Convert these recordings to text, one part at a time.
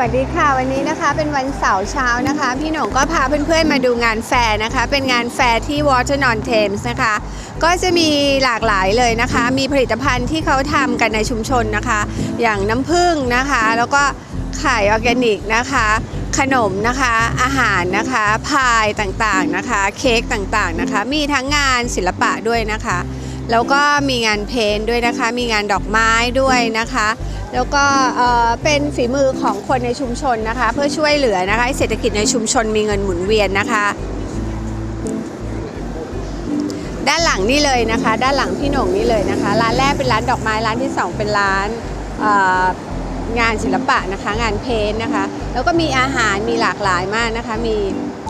วัสดีค่ะวันนี้นะคะเป็นวันเสาร์เช้านะคะ พี่หนงก็พาเพื่อนๆมาดูงานแฟร์นะคะ เป็นงานแฟร์ที่ Water Non Thames นะคะ ก็จะมีหลากหลายเลยนะคะ มีผลิตภัณฑ์ที่เขาทำกันในชุมชนนะคะ อย่างน้ำผึ้งนะคะ แล้วก็ไข่ออร์แกนิกนะคะ ขนมนะคะ อาหารนะคะพายต่างๆนะคะ เค้กต่างๆนะคะ มีทั้งงานศิลปะด้วยนะคะ แล้วก็มีงานเพนด้วยนะคะ มีงานดอกไม้ด้วยนะคะ แล้วก็เป็นฝีมือของคนในชุมชนนะคะ เพื่อช่วยเหลือนะคะเศรษฐกิจในชุมชนมีเงินหมุนเวียนนะคะ ด้านหลังนี่เลยนะคะ ด้านหลังพี่หน่งนี่เลยนะคะ ร้านแรกเป็นร้านดอกไม้ร้านที่สองเป็นร้านงานศิลปะนะคะ งานเพนนะคะ แล้วก็มีอาหารมีหลากหลายมากนะคะ มี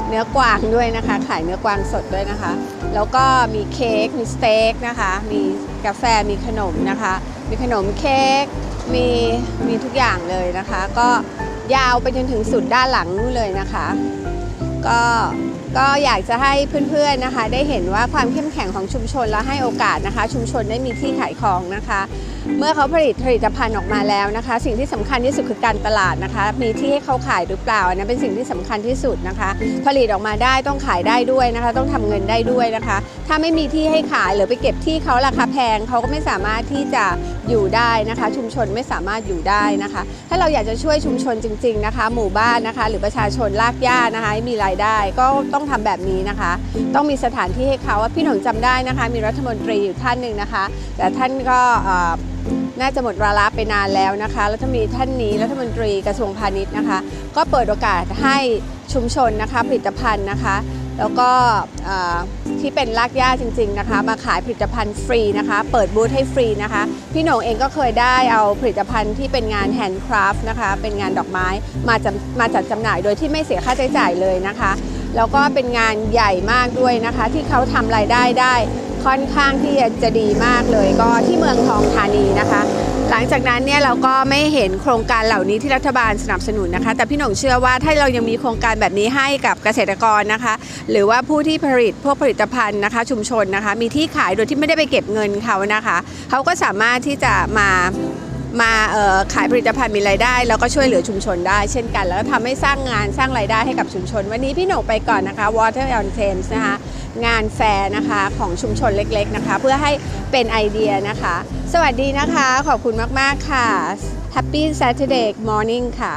เนื้อกวางด้วยนะคะ ขายเนื้อกวางสดด้วยนะคะ แล้วก็มีเค้กมีสเต็กนะคะ มีกาแฟมีขนมนะคะ มีขนมเค้กมีมีทุกอย่างเลยนะคะ ก็ยาวไปจนถึงสุดด้านหลังนู่นเลยนะคะ ก็ ก็อยากจะให้เพื่อนๆนะคะ ได้เห็นว่าความเข้มแข็งของชุมชนและให้โอกาสนะคะ ชุมชนได้มีที่ขายของนะคะ เมื่อเขาผลิตผลิตภัณฑ์ออกมาแล้วนะคะ สิ่งที่สำคัญที่สุดคือการตลาดนะคะ มีที่ให้เขาขายหรือเปล่าอันนั้นเป็นสิ่งที่สำคัญที่สุดนะคะ ผลิตออกมาได้ต้องขายได้ด้วยนะคะ ต้องทำเงินได้ด้วยนะคะ ถ้าไม่มีที่ให้ขายหรือไปเก็บที่เขาราคาแพงเขาก็ไม่สามารถที่จะอยู่ได้นะคะ ชุมชนไม่สามารถอยู่ได้นะคะ ถ้าเราอยากจะช่วยชุมชนจริง ๆนะคะ หมู่บ้านนะคะ หรือประชาชนลากย่านะคะมีรายได้ก็ต้องทำแบบนี้นะคะ ต้องมีสถานที่ให้เขาว่าพี่หนงจำได้นะคะ มีรัฐมนตรีอยู่ท่านหนึ่งนะคะ แต่ท่านก็น่าจะหมดวาระไปนานแล้วนะคะ รัฐมนตรีท่านนี้รัฐมนตรีกระทรวงพาณิชย์นะคะ ก็เปิดโอกาสให้ชุมชนนะคะผลิตภัณฑ์นะคะ แล้วก็ที่เป็นรากหญ้าจริง ๆนะคะ มาขายผลิตภัณฑ์ฟรีนะคะ เปิดบูธให้ฟรีนะคะ พี่หนงเองก็เคยได้เอาผลิตภัณฑ์ที่เป็นงานแฮนด์คราฟต์นะคะ เป็นงานดอกไม้มาจมาจัดจำหน่ายโดยที่ไม่เสียค่าใช้จ่ายเลยนะคะ แล้วก็เป็นงานใหญ่มากด้วยนะคะ ที่เขาทำรายได้ได้ ค่อนข้างที่จะดีมากเลยก็ที่เมืองทองธานีนะคะ หลังจากนั้นเนี่ยเราก็ไม่เห็นโครงการเหล่านี้ที่รัฐบาลสนับสนุนนะคะ แต่พี่หน่งเชื่อว่าถ้าเรายังมีโครงการแบบนี้ให้กับเกษตรกรนะคะ หรือว่าผู้ที่ผลิตพวกผลิตภัณฑ์นะคะ ชุมชนนะคะ มีที่ขายโดยที่ไม่ได้ไปเก็บเงินเขานะคะ เขาก็สามารถที่จะมา มาขายผลิตภัณฑ์มีรายได้ แล้วก็ช่วยเหลือชุมชนได้เช่นกัน แล้วก็ทำให้สร้างงานสร้างรายได้ให้กับชุมชน วันนี้พี่หน่งไปก่อนนะคะ Water on Thames นะคะงานแฟร์นะคะของชุมชนเล็กๆนะคะ เพื่อให้เป็นไอเดียนะคะ สวัสดีนะคะ ขอบคุณมาก ๆ ค่ะ Happy Saturday morning ค่ะ